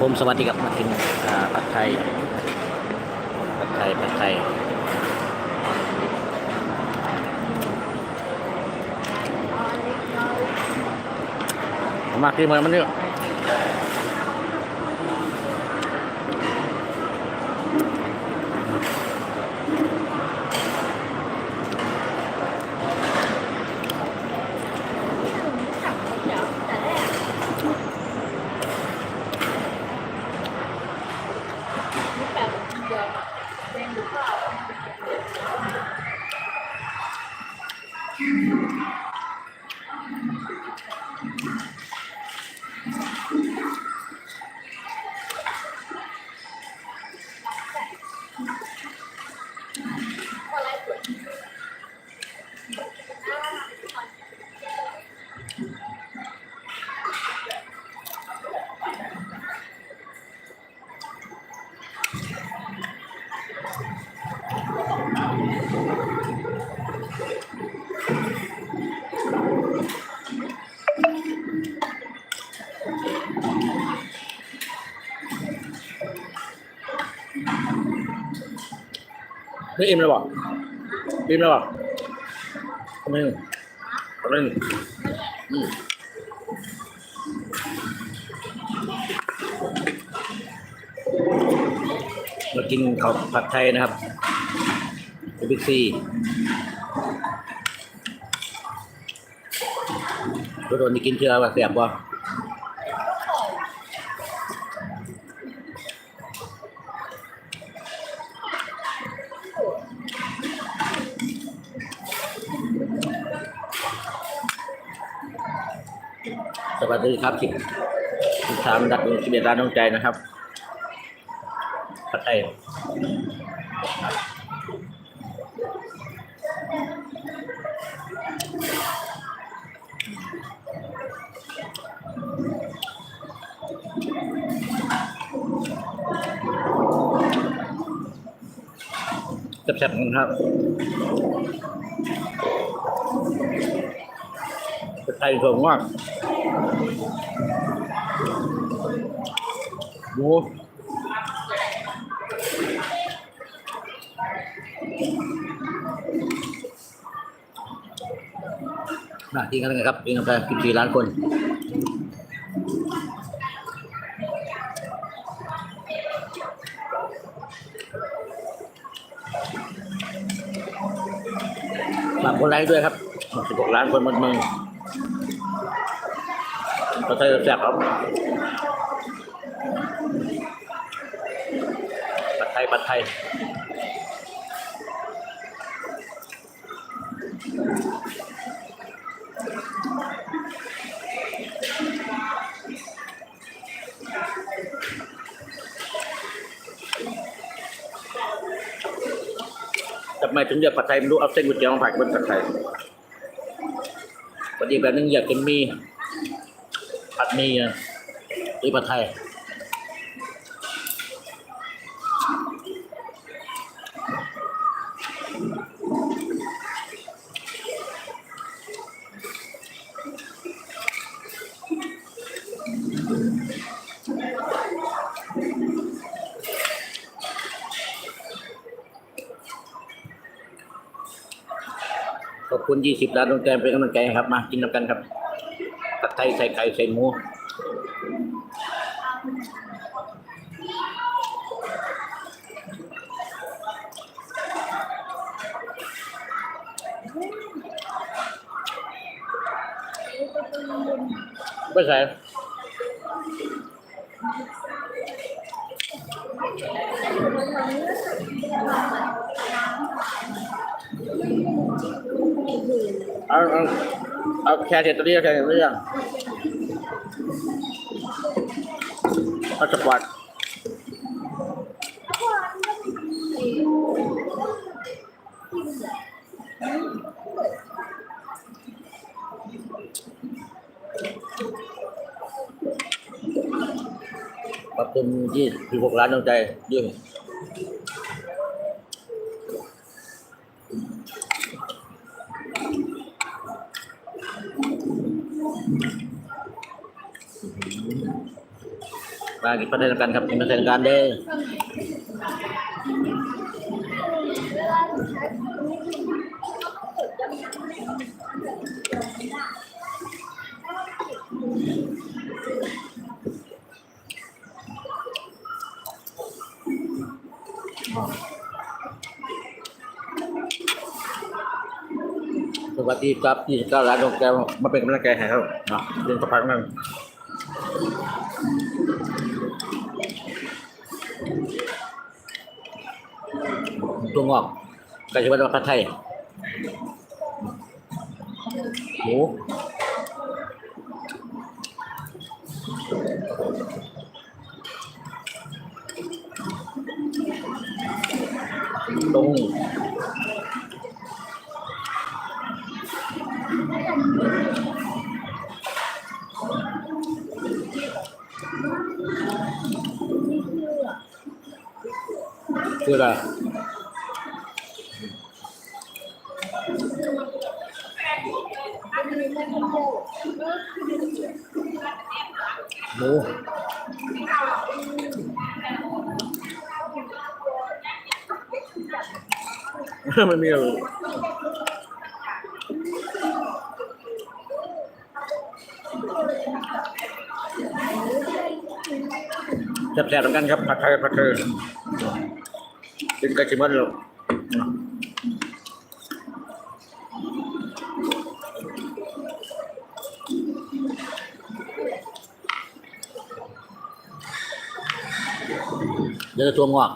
ผมสวัสดีครับมากินผัดไทยผัดไทยผัดไทยผมมากินมันมันเนี่ ยนี่อิ่มเลยบอกอิ่มเลยบอกทำไมทำไมอื มากินข้าวผัดไทยนะครับบิ๊กซีตัวโดนที่กินเชื่อว่าเสียบบ่ สวัสดีครับสิบสิบสามดับหนึ่งสิบเอ็ดร้านน้องใจนะครับผัดไทยแซ่บๆนะครับ ไทยถั่วงอกหมูน่ากินกันเลยครับกินกันไปกินสี่ล้านคนฝากคนไลค์ด้วยครับ 16 ล้านคนหมดมือ เราใช้แซ่บครับปัดไทยปัดไทยทำไมถึงอยากผัดไทยไม่รู้เอาเส้นก๋วยเตี๋ยวมาผัดบนผัดไทยวันนี้แบบนึงอยากกินมี มีอะหรือผัดไทยขอบคุณ 20 ล้านดวงใจเป็นกำลังใจครับ มากินน้ำกันครับ ผัดไทยใส่ไก่ใส่หมูไม่ใส่เอาเอา เอาแค่เสร็จตัวนี้แค่เสร็จตัวนี้ยังเอาสปอร์ตขอบคุณที่ที่พวกร้านดวงใจด้วย มากินพัฒนการครับกินพัฒนการเด้อสวัสดีครับยี่เก้าร้านดวงแก้วมาเป็นกำลังใจให้ครับเนาะเรียนสักพักหนึ ตัวงอกไก่ชวัตผัดไทยหมูตรงคืออะไร หมูมันมีอะไรแซ่บๆเหมือนกันครับผัดไทยผัดไทยกินกระชิมันเลย เดี๋ยวจะตัวงอก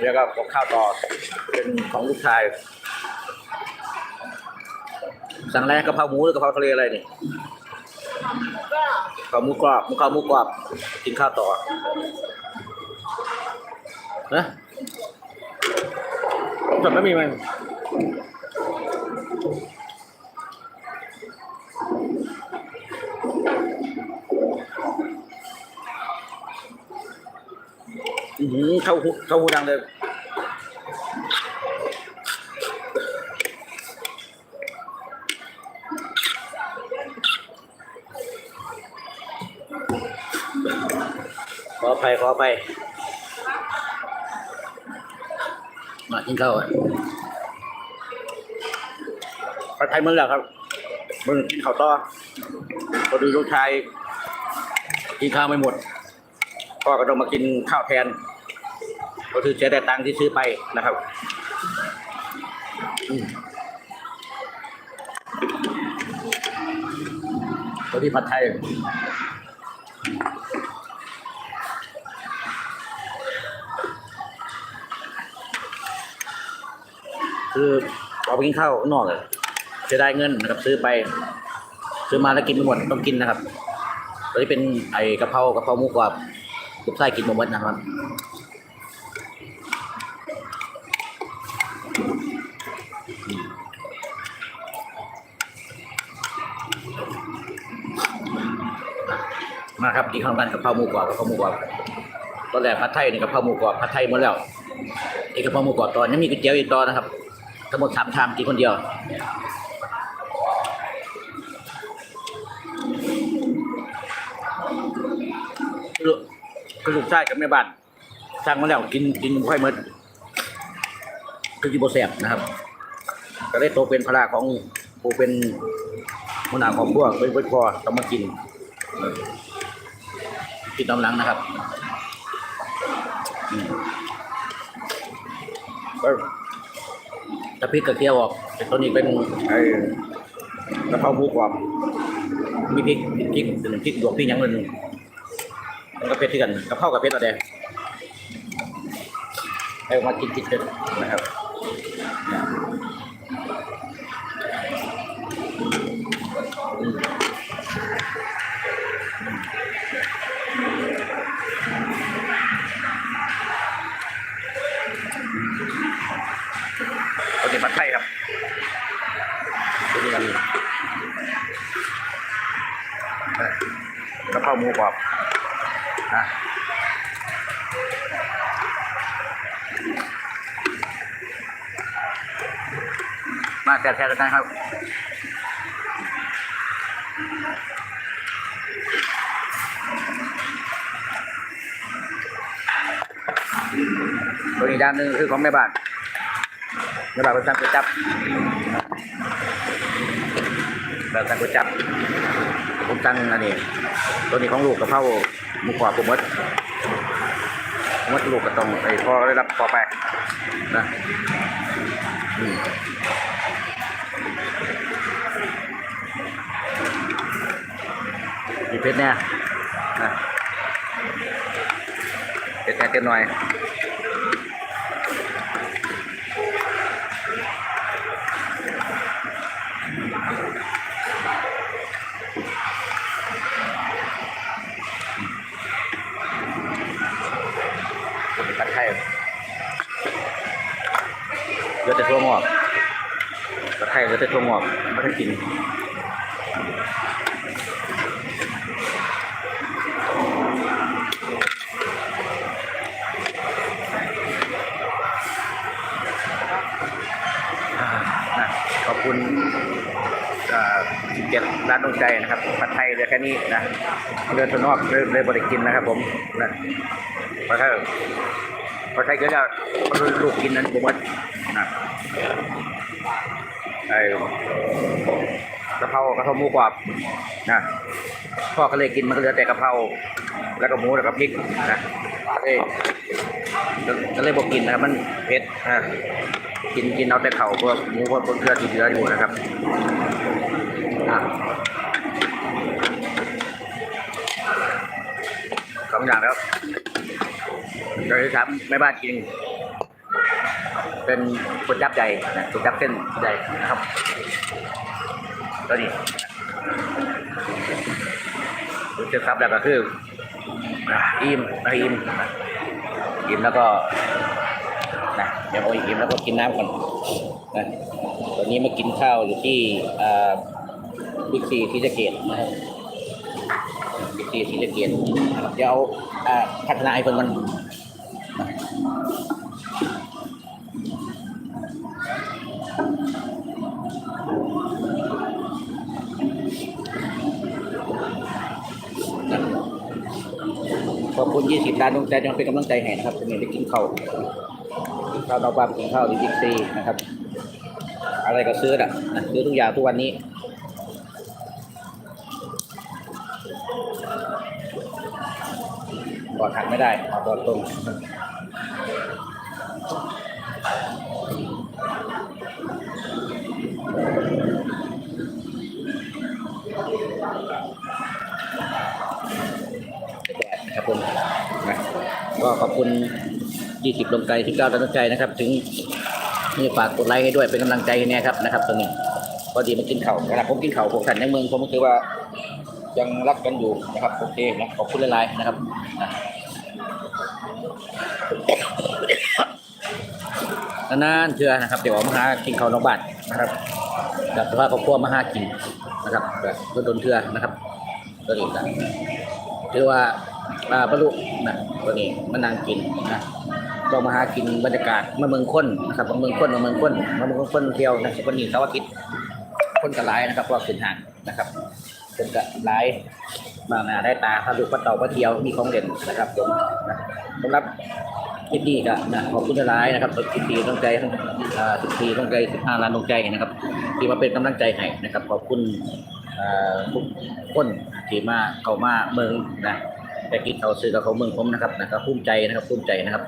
แล้วก็กับข้าวต่อเป็นของลูกชาย สั่งอะไรกะเพราหมูหรือกะเพราทะเลอะไรนี่กะเพราหมูกรอบหมูกรอบหมูกรอบกินข้าวต่อนะผมสั่งไม่มีมันอือหือ เข้าหูเข้าหูดังเลยขออภัยขออภัยมากินข้าวอะผัดไทยมึงแล้วครับมึงกินข้าวต่อพอดูลูกชายกินข้าวไม่หมดพ่อก็ต้องมากินข้าวแทน ก็คือเสียแต่ตังค์ที่ซื้อไปนะครับตัวที่ผัดไทยคือเอาไปกินข้าวนอกเลยจะได้เงินนะครับซื้อไป ซื้อมาแล้วกินไม่หมดต้องกินนะครับตัวนี้เป็นไอ้กะเพรากะเพราหมูกรอบทุกไส้กินหมดนะครับ มาครับกินข้าวกันกะเพราหมูกรอบกะเพราหมูกรอบตอนแรกผัดไทยนี่กะเพราหมูกรอบผัดไทยหมดแล้วอีกกระเพราหมูกรอบตอนยังมีก๋วยเตี๋ยวอีกตอนนะครับ ทั้งหมดสามชามกินคนเดียวกคือลูกชายกับแม่บ้านสั่งมาแล้วกินกินค่อยหมดคือกินโบแสบนะครับ ก็ได้โตเป็นภาระของผู้เป็นหัวหน้าของพวกเป็นเพื่อนพอต้องมากิน เออกินน้ำหลังนะครับอืมก็ถ้าพริกกระเทียมออกแต่ตัวนี้เป็นไอ้กะเพราหมูกรอบมีพริกพริกหนึ่งพริกหยวกพริกหยังหนึ่งมันก็เผ็ดที่กันกะเพรากับเผ็ดอะไรให้ออกมากินกินกันนะครับอืม มาแซ่บๆกันครับตัวอีกด้านหนึ่งคือของแม่บ้านแม่บ้านเป็นสังก๋วยจับแบบสังก๋วยจับผมสั่งอันนี้ ตัวนี้ของลูกกระเพราหมูขวับผมมด ผมมดลูกก็ต้องไอ้พอได้รับพอไปนะอืมมีเพชรเนี่ยนะเพชรแค่เต็มหน่อย เหลือแต่ถั่วงอกผัดไทยเหลือแต่ถั่วงอกไม่ได้กินขอบคุณเจ็ดร้านดวงใจนะครับผัดไทยเหลือแค่นี้นะเรือถั่วนอกเลยเลยบริกินนะครับผมนะผัดไทย พอใช้ก็จะลูกกินนั้นผมว่านะไอ้กะเพรากะเพราหมูกรอบนะพ่อก็เลยกินมันก็เหลือแต่กะเพราแล้วก็หมูแล้วก็พริกนะเลยก็เลยบอกกินนะครับมันเผ็ดนะกินกินเอาแต่เข่าพวกหมูพวกเครือที่เหลืออยู่นะครับอะสองอย่างแล้ว โดยที่สามแม่บ้านจริงเป็นคนจับใจนะคนจับเส้นใจนะครับก็นี่รู้สึกครับแล้วก็คืออิ่มนะอิ่มอิ่มแล้วก็นะเดี๋ยวเอาอีกอิ่มแล้วก็กินน้ำก่อนนะตอนนี้มากินข้าวอยู่ที่บิ๊กซีที่จะเกตนะครับบิ๊กซีที่จะเกตนะครับเดี๋ยวเอาอ่าพัฒนาไอเพิ่นมัน อบคุณ20ล้านดวงใจยังเป็นกำลังใจแห่นะครับจะมีไปกินข้าวกินข้าวเราบ้านกินข้าวดีบิ๊กซีนะครับ อะไรก็ซื้อนะนะซื้อทุกอย่างทุกวันนี้บอดหักไม่ได้ขอาบอดตรง นะครับผมนะก็ ขอบคุณ 20 ลงใจที่ก้าวตั้งใจนะครับ ถึงนี่ฝากกดไลค์ให้ด้วยเป็นกำลังใจให้แน่ครับนะครับตรงนี้พอดีมากินเข่าวเวลาผมกินเข่าผมสันในเมืองผมก็คือว่ายังรักกันอยู่นะครับโอเคนะขอบคุณหลายๆนะครับนานๆเชื่อนะครับเดี๋ยวออมาหากินข้าวนอกบ้านนะครับกับสภาพครอบครัวมาหากินนะครับแบบโดนเชื่อนะครับตัวนี้กันถือว่า อ่าบรรลุนะตัวนี้มานั่งกินนะลองมาหากินบรรยากาศมาเมืองค้นนะครับมาเมืองค้นมาเมืองค้นมาเมืองค้นเที่ยวนะวันนี้เสาร์อาทิตย์คนกระไรนะครับว่าขึ้นห่างนะครับคนกระไรบางนาได้ตาพาลูกพาเต่าพาเที่ยวมีของเด่นนะครับผมนะสำหรับคลิปนี้ก็นะขอบคุณหลายนะครับคลิปนี้ต้องใจทั้งอ่าสิบสี่ต้องใจสิบห้าล้านต้องใจนะครับ ที่มาเป็นกำลังใจให้นะครับ ขอบคุณอ่อทุกคนที่มาเข้ามาเมืองนะ แต่กินเขาซื้อกับเขาเมืองผมนะครับนะครับภูมิใจนะครับภูมิใจนะครับ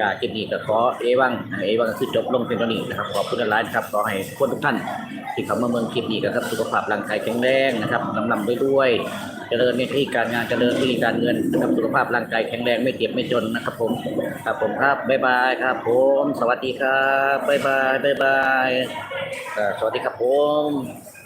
จากคลิปนี้ก็ขอเอวังเอวังก็คือจบลงเพียงเท่านี้นะครับขอบคุณหลายนะครับขอให้คนทุกท่านที่เข้ามาเมืองคลิปนี้นะครับสุขภาพร่างกายแข็งแรงนะครับลำลำไปด้วยเจริญในที่การงานเจริญที่การเงินนะครับสุขภาพร่างกายแข็งแรงไม่เจ็บไม่จนนะครับผมครับผมครับบ๊ายบายครับ ผม สวัสดีครับบ๊ายบายบ๊ายบายสวัสดีครับผม